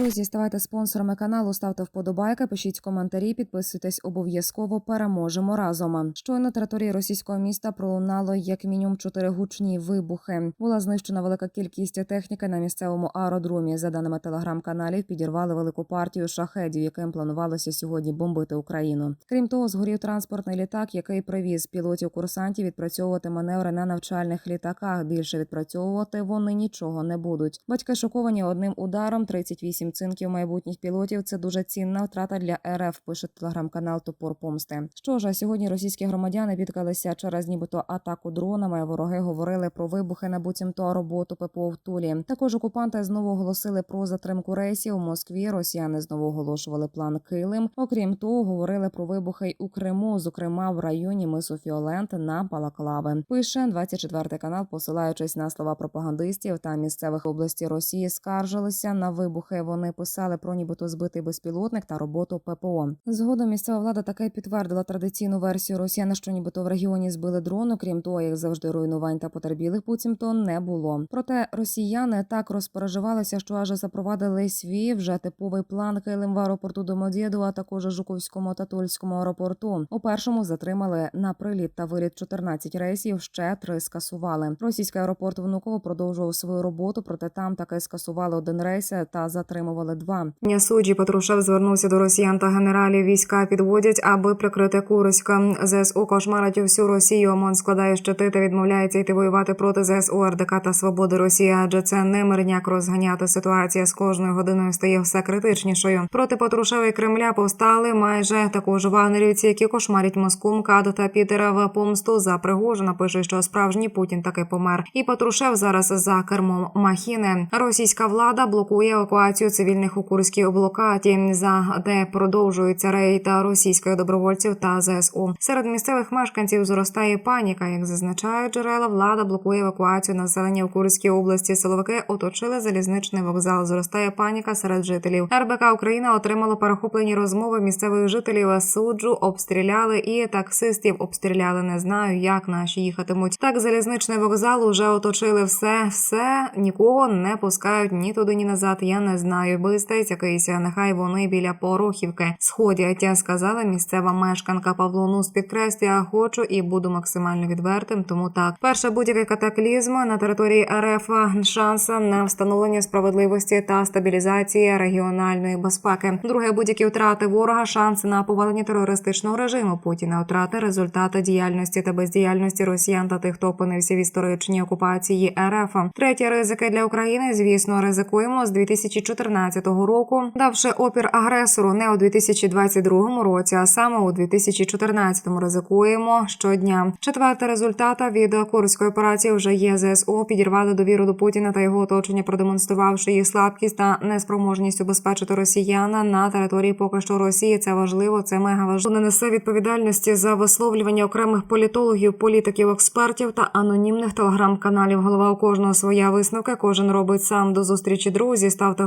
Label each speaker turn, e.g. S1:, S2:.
S1: Друзі, ставайте спонсорами каналу, ставте вподобайки, пишіть коментарі, підписуйтесь обов'язково. Переможемо разом. Щойно на території російського міста пролунало як мінімум чотири гучні вибухи. Була знищена велика кількість техніки на місцевому аеродромі. За даними телеграм-каналів, підірвали велику партію шахедів, яким планувалося сьогодні бомбити Україну. Крім того, згорів транспортний літак, який привіз пілотів курсантів відпрацьовувати маневри на навчальних літаках. Більше відпрацьовувати вони нічого не будуть. Батьки шоковані одним ударом. 38 цинків майбутніх пілотів. Це дуже цінна втрата для РФ. Пише телеграм-канал Топор Помсти. Що ж, сьогодні російські громадяни бідкалися через нібито атаку дронами. Вороги говорили про вибухи на буцімто роботу ППО в Тулі. Також окупанти знову оголосили про затримку рейсів у Москві. Росіяни знову оголошували план Килим. Окрім того, говорили про вибухи й у Криму, зокрема в районі мису Фіолент на Балаклави. Пише 24 канал, посилаючись на слова пропагандистів та місцевих областей Росії, скаржилися на вибухи. Вони писали про нібито збитий безпілотник та роботу ППО. Згодом місцева влада таки підтвердила традиційну версію росіян, що нібито в регіоні збили дрон. Окрім того, як завжди руйнувань та потерпілих буцімто не було. Проте росіяни так розпереживалися, що аж запровадили свій вже типовий план Килим в аеропорту Домодєду, а також Жуковському та Тульському аеропорту. У першому затримали на приліт та виліт 14 рейсів. Ще три скасували. Російський аеропорт Внуково продовжував свою роботу, проте там таки скасували один рейс та затримували два. Суджі Патрушев звернувся до росіян та генералів. Війська підводять, аби прикрити Курська. ЗСУ кошмарить всю Росію. ОМОН складає щити та відмовляється йти воювати проти ЗСУ, РДК та свободи Росії. Адже це не мирняк розганяти. Ситуація з кожною годиною стає все критичнішою. Проти Патрушева і Кремля повстали майже також вагнерівці, які кошмарять Москву, МКАД та Пітера в помсту за Пригожина. Пише, що справжній Путін таки помер. І Патрушев зараз за кермом махіни. Російська влада блокує евакуацію цивільних у Курській блокаді, за де продовжується рейд російських добровольців та ЗСУ. Серед місцевих мешканців зростає паніка. Як зазначають джерела, влада блокує евакуацію населення в Курській області. Силовики оточили залізничний вокзал. Зростає паніка серед жителів. РБК Україна отримало перехоплені розмови місцевих жителів. Суджу обстріляли і таксистів обстріляли. Не знаю, як наші їхатимуть. Так залізничний вокзал уже оточили все, все нікого не пускають ні туди, ні назад. Я не знаю. Бистець якийсь, нехай вони біля Порохівки сходять. Сказала місцева мешканка Павло Нус підкреслює, хочу і буду максимально відвертим. Тому так, перше будь-який катаклізм на території РФ шанс на встановлення справедливості та стабілізації регіональної безпеки. Друге, будь-які втрати ворога, шанс на повалення терористичного режиму Путіна, втрати результати діяльності та бездіяльності росіян та тих, хто опинився в історичній окупації РФ. Третє ризики для України. Звісно, ризикуємо з 2014 року, давши опір агресору не у 2022 році, а саме у 2014 ризикуємо щодня. Четверте результата від курської операції вже є ЗСУ. Підірвали довіру до Путіна та його оточення, продемонструвавши їх слабкість та неспроможність убезпечити росіяна на території поки що Росії. Це важливо, це мега важливо. Не несе відповідальності за висловлювання окремих політологів, політиків, експертів та анонімних телеграм-каналів. Голова у кожного своя висновка. Кожен робить сам до зустрічі. Друзі, ставте